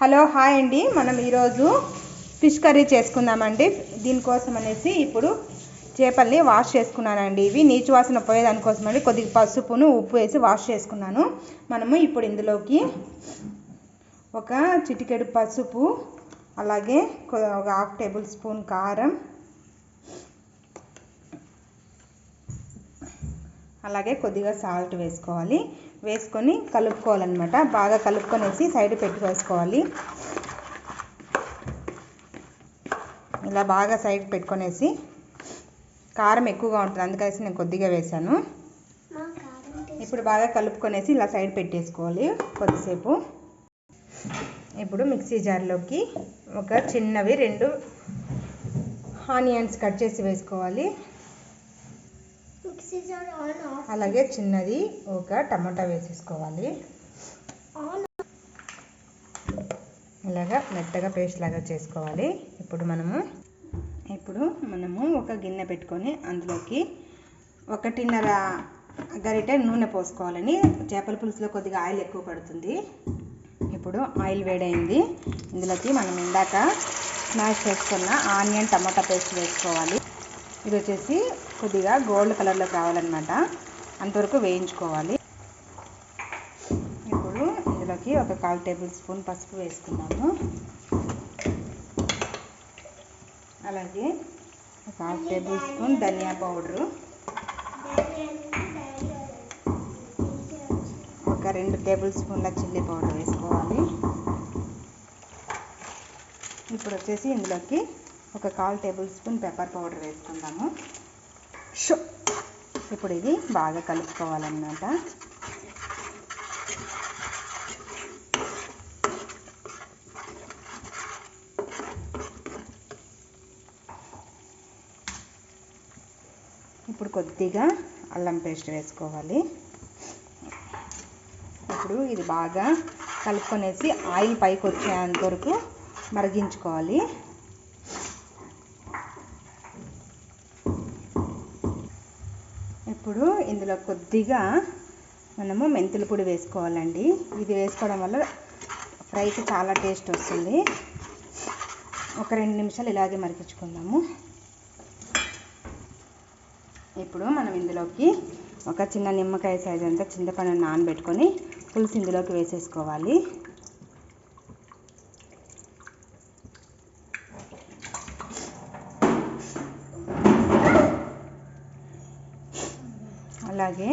Hello hi అండి. మనం ఈరోజు ఫిష్ కర్రీ చేసుకుందామండి. దీనికోసం అనేసి ఇప్పుడు చేపల్ని వాష్ చేసుకున్నానండి. ఇవి నీచు వాసన పోయేదానికోసం అండి కొద్దిగా పసుపును ఉప్పు వేసి వాష్ చేసుకున్నాను. మనము ఇప్పుడు ఇందులోకి ఒక చిటికెడు పసుపు అలాగే ఒక హాఫ్ టేబుల్ స్పూన్ కారం అలాగే కొద్దిగా సాల్ట్ వేసుకోవాలి. వేసుకొని కలుపుకోవాలన్నమాట. బాగా కలుపుకొనేసి సైడ్ పెట్టి వేసుకోవాలి. ఇలా బాగా సైడ్ పెట్టుకొనేసి కారం ఎక్కువగా ఉంటుంది. అందుకనేసి నేను కొద్దిగా వేసాను ఇప్పుడు బాగా కలుపుకొనేసి ఇలా సైడ్ పెట్టేసుకోవాలి కొద్దిసేపు. ఇప్పుడు మిక్సీ జార్లోకి ఒక చిన్నవి రెండు ఆనియన్స్ కట్ చేసి వేసుకోవాలి. అలాగే చిన్నది ఒక టమాటా వేసేసుకోవాలి. ఇలాగా మెత్తగా పేస్ట్ లాగా చేసుకోవాలి. ఇప్పుడు మనము ఇప్పుడు మనము ఒక గిన్నె పెట్టుకొని అందులోకి ఒకటిన్నర గరిటె నూనె పోసుకోవాలని చేపల పులుసులో కొద్దిగా ఆయిల్ ఎక్కువ పడుతుంది. ఇప్పుడు ఆయిల్ వేడైంది. ఇందులోకి మనం ఇందాక స్మాష్ చేసుకున్న ఆనియన్ టమాటా పేస్ట్ వేసుకోవాలి. ఇది వచ్చేసి కొద్దిగా గోల్డ్ కలర్లోకి రావాలన్నమాట. అంతవరకు వేయించుకోవాలి. ఇప్పుడు ఇందులోకి ఒక కాల్ టేబుల్ స్పూన్ పసుపు వేసుకున్నాము అలాగే ఒక హాఫ్ టేబుల్ స్పూన్ ధనియా పౌడరు. ఒక రెండు టేబుల్ స్పూన్ల చిల్లీ పౌడర్ వేసుకోవాలి. ఇప్పుడు వచ్చేసి ఇందులోకి ఒక కాల్ టేబుల్ స్పూన్ పెప్పర్ పౌడర్ వేసుకుందాము. షో. ఇప్పుడు ఇది బాగా కలుపుకోవాలన్నమాట. ఇప్పుడు కొద్దిగా అల్లం పేస్ట్ వేసుకోవాలి. ఇప్పుడు ఇది బాగా కలుపుకొనేసి ఆయిల్ పైకి వచ్చేంత వరకు మరిగించుకోవాలి. ఇప్పుడు ఇందులో కొద్దిగా మనము మెంతుల పొడి వేసుకోవాలండి. ఇది వేసుకోవడం వల్ల ఫ్రైకి చాలా టేస్ట్ వస్తుంది. ఒక రెండు నిమిషాలు ఇలాగే మరిగించుకుందాము. ఇప్పుడు మనం ఇందులోకి ఒక చిన్న నిమ్మకాయ సైజ్ అంతా చింతపండు నానబెట్టుకొని పులుసు ఇందులోకి వేసేసుకోవాలి. అలాగే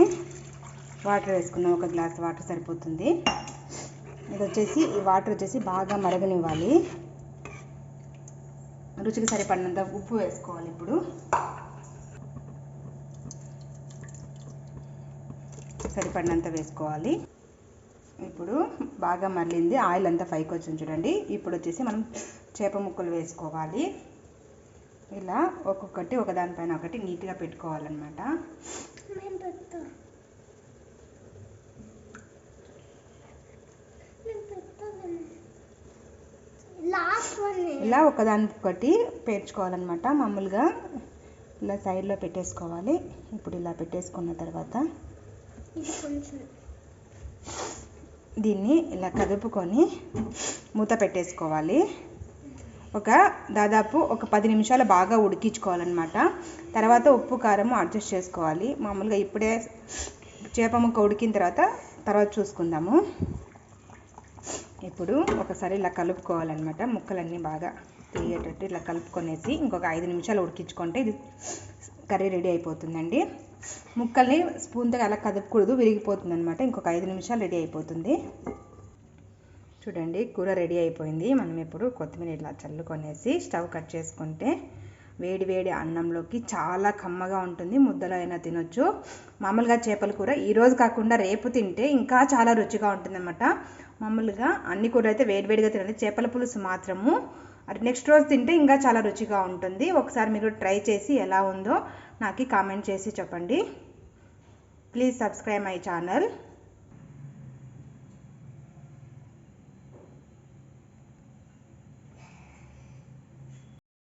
వాటర్ వేసుకున్నాం. ఒక గ్లాస్ వాటర్ సరిపోతుంది. ఇది వచ్చేసి ఈ వాటర్ వచ్చేసి బాగా మరగనివ్వాలి. రుచికి సరిపడినంత ఉప్పు వేసుకోవాలి ఇప్పుడు. సరిపడినంత వేసుకోవాలి. ఇప్పుడు బాగా మరలింది ఆయిల్ అంతా పైకి వచ్చింది చూడండి. ఇప్పుడు వచ్చేసి మనం చేప ముక్కలు వేసుకోవాలి. ఇలా ఒక్కొక్కటి ఒకదానిపైన ఒకటి నీట్గా పెట్టుకోవాలన్నమాట. ఇలా ఒకదానికొకటి పేర్చుకోవాలన్నమాట మామూలుగా. ఇలా సైడ్లో పెట్టేసుకోవాలి. ఇప్పుడు ఇలా పెట్టేసుకున్న తర్వాత దీన్ని ఇలా కదుపుకొని మూత పెట్టేసుకోవాలి. ఒక దాదాపు ఒక పది నిమిషాలు బాగా ఉడికించుకోవాలన్నమాట. తర్వాత ఉప్పు కారం అడ్జస్ట్ చేసుకోవాలి. మామూలుగా ఇప్పుడే చేప ముక్క ఉడికిన తర్వాత తర్వాత చూసుకుందాము. ఇప్పుడు ఒకసారి ఇలా కలుపుకోవాలన్నమాట. ముక్కలన్నీ బాగా తీయేటట్టు ఇలా కలుపుకొనేసి ఇంకొక ఐదు నిమిషాలు ఉడికించుకుంటే ఇది కర్రీ రెడీ అయిపోతుందండి. ముక్కల్ని స్పూన్తో అలా కదపకూడదు విరిగిపోతుంది అనమాట ఇంకొక ఐదు నిమిషాలు రెడీ అయిపోతుంది. చూడండి కూర రెడీ అయిపోయింది. మనం ఇప్పుడు కొత్తిమీర ఇలా చల్లుకొనేసి స్టవ్ కట్ చేసుకుంటే వేడి వేడి అన్నంలోకి చాలా కమ్మగా ఉంటుంది ముద్దలో అయినా తినొచ్చు. మామూలుగా చేపల కూర ఈరోజు కాకుండా రేపు తింటే ఇంకా చాలా రుచిగా ఉంటుందన్నమాట. మామూలుగా అన్ని కూర అయితే వేడివేడిగా తినాలి. చేపల పులుసు మాత్రము. అది నెక్స్ట్ రోజు తింటే ఇంకా చాలా రుచిగా ఉంటుంది. ఒకసారి మీరు ట్రై చేసి ఎలా ఉందో నాకు కామెంట్ చేసి చెప్పండి. Please subscribe my channel.